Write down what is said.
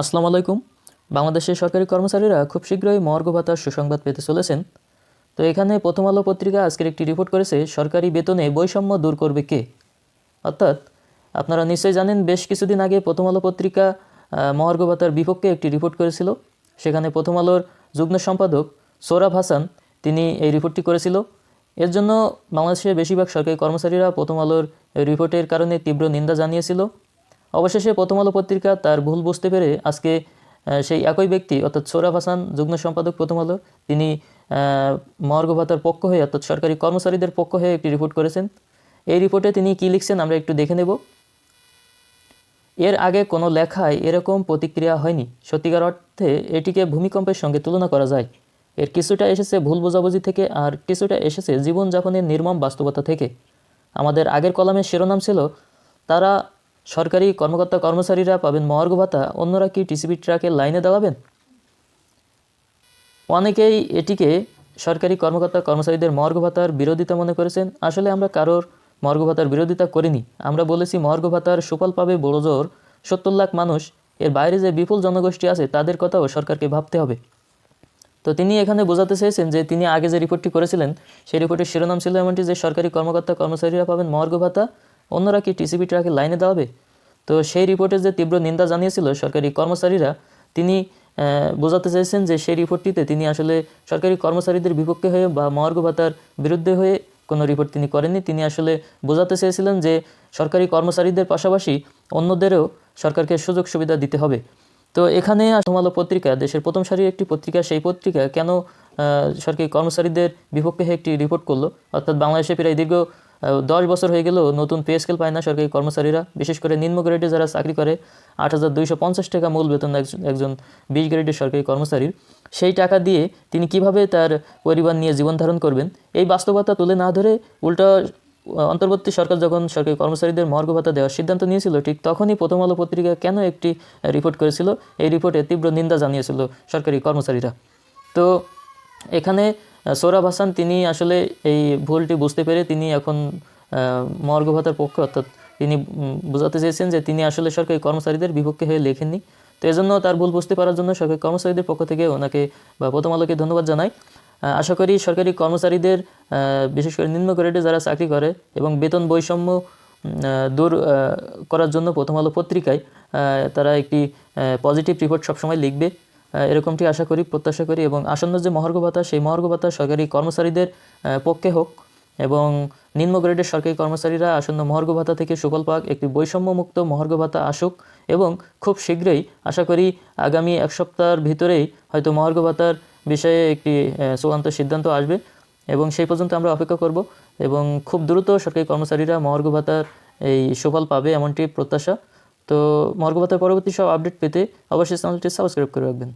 আসসালামু আলাইকুম। বাংলাদেশের সরকারি কর্মচারীরা খুব শীঘ্রই মর্গ ভাতার সুসংবাদ পেতে চলেছেন। তো এখানে প্রথম আলো পত্রিকা আজকের একটি রিপোর্ট করেছে, সরকারি বেতনে বৈষম্য দূর করবে কে? অর্থাৎ আপনারা নিশ্চয়ই জানেন, বেশ কিছুদিন আগে প্রথম আলো পত্রিকা মহার্ঘ ভাতার বিপক্ষে একটি রিপোর্ট করেছিল। সেখানে প্রথম আলোর যুগ্ম সম্পাদক সোরাব হাসান, তিনি এই রিপোর্টটি করেছিল। এর জন্য বাংলাদেশের বেশিরভাগ সরকারি কর্মচারীরা প্রথম আলোর রিপোর্টের কারণে তীব্র নিন্দা জানিয়েছিল। অবশেষে প্রথম আলো পত্রিকা তার ভুল বুঝতে পেরে আজকে সেই একই ব্যক্তি অর্থাৎ সোরাব হাসান যুগ্ম সম্পাদক প্রথম আলো তিনি আহ, ভাতার পক্ষ হয়ে অর্থাৎ সরকারি কর্মচারীদের পক্ষ হয়ে একটি রিপোর্ট করেছেন। এই রিপোর্টে তিনি কী লিখছেন আমরা একটু দেখে নেব। এর আগে কোনো লেখায় এরকম প্রতিক্রিয়া হয়নি। সত্যিকার অর্থে এটিকে ভূমিকম্পের সঙ্গে তুলনা করা যায়। এর কিছুটা এসেছে ভুল বোঝাবুঝি থেকে আর কিছুটা এসেছে জীবনযাপনের নির্মম বাস্তবতা থেকে। আমাদের আগের কলামের শিরোনাম ছিল তারা সরকারি কর্মকর্তা কর্মচারীরা পাবেন মহার্ঘ ভাতা, অন্যরা কি টিসিবি ট্রাকের লাইনে দাঁড়াবেন? অনেকেই এটিকে সরকারি কর্মকর্তা কর্মচারীদের মর্গ ভাতার বিরোধিতা মনে করেছেন। আসলে আমরা কারোর মর্গ ভাতার বিরোধিতা করিনি। আমরা বলেছি মর্গ ভাতার সুফল পাবে বড় জোর সত্তর লাখ মানুষ। এর বাইরে যে বিপুল জনগোষ্ঠী আছে, তাদের কথাও সরকারকে ভাবতে হবে। তো তিনি এখানে বোঝাতে চেয়েছেন যে তিনি আগে যে রিপোর্টটি করেছিলেন, সেই রিপোর্টের শিরোনাম ছিল এমনটি যে সরকারি কর্মকর্তা কর্মচারীরা পাবেন মর্গ ভাতা অন্যরা কি টিসিবি ট্রাকে লাইনে দেওয়াবে তো সেই রিপোর্টের যে তীব্র নিন্দা জানিয়েছিল সরকারি কর্মচারীরা, তিনি বোঝাতে চেয়েছেন যে সেই রিপোর্টটিতে তিনি আসলে সরকারি কর্মচারীদের বিপক্ষে হয়ে বা মর্গ ভাতার বিরুদ্ধে হয়ে কোনো রিপোর্ট তিনি করেননি। তিনি আসলে বোঝাতে চেয়েছিলেন যে সরকারি কর্মচারীদের পাশাপাশি অন্যদেরও সরকারকে সুযোগ সুবিধা দিতে হবে। তো এখানে আলো পত্রিকা, দেশের প্রথম সারির একটি পত্রিকা, সেই পত্রিকা কেন সরকারি কর্মচারীদের বিপক্ষে একটি রিপোর্ট করল? অর্থাৎ বাংলাদেশে প্রায় দীর্ঘ দশ বছর হয়ে গেলেও নতুন পে স্কেল পায় না সরকারি কর্মচারীরা। বিশেষ করে নিম্ন গ্রেডে যারা চাকরি করে, আট হাজার দুইশো পঞ্চাশ টাকা মূল বেতন একজন- বিশ গ্রেডের সরকারি কর্মচারীর। সেই টাকা দিয়ে তিনি কীভাবে তার পরিবার নিয়ে জীবন ধারণ করবেন, এই বাস্তবতা তুলে না ধরে উল্টা অন্তর্বর্তী সরকার যখন সরকারি কর্মচারীদের মর্গ ভাতা দেওয়ার সিদ্ধান্ত নিয়েছিল, ঠিক তখনই প্রথম আলো পত্রিকা কেন একটি রিপোর্ট করেছিল? এই রিপোর্টে তীব্র নিন্দা জানিয়েছিল সরকারি কর্মচারীরা। তো এখানে আহ, সোহরাব হাসান তিনি আসলে এই ভুলটি বুঝতে পেরে তিনি এখন আহ, মর্গ ভাতার পক্ষে অর্থাৎ তিনি বোঝাতে চেয়েছেন যে তিনি আসলে সরকারি কর্মচারীদের বিপক্ষে হয়ে লেখেননি। তো এজন্য তার ভুল বুঝতে পারার জন্য সরকারি কর্মচারীদের পক্ষ থেকে ওনাকে বা প্রথম আলোকে ধন্যবাদ জানাই। আশা করি সরকারি কর্মচারীদের বিশেষ করে নিম্ন গ্রেডে যারা চাকরি করে এবং বেতন বৈষম্য দূর করার জন্য প্রথম আলো পত্রিকায় তারা একটি পজিটিভ রিপোর্ট সবসময় লিখবে। এরকমটি আশা করি, প্রত্যাশা করি এবং আসন্ন যে মহার্ঘ ভাতা, সেই মহার্ঘ ভাতা সরকারি কর্মচারীদের পক্ষে হোক এবং নিম্ন গ্রেডের সরকারি কর্মচারীরা আসন্ন মহার্ঘ ভাতা থেকে সুফল পাক, একটি বৈষম্যমুক্ত মহার্ঘ ভাতা আসুক এবং খুব শীঘ্রই আশা করি আগামী এক সপ্তাহের ভিতরেই হয়তো মহার্ঘ ভাতার বিষয়ে একটি চূড়ান্ত সিদ্ধান্ত আসবে এবং সেই পর্যন্ত আমরা অপেক্ষা করব এবং খুব দ্রুত সরকারি কর্মচারীরা মহার্ঘ ভাতার এই সুফল পাবে এমনটি প্রত্যাশা। তো ভাতার পরবর্তী সব আপডেট পেতে অবশ্যই চ্যানেলটি সাবস্ক্রাইব করে রাখবেন।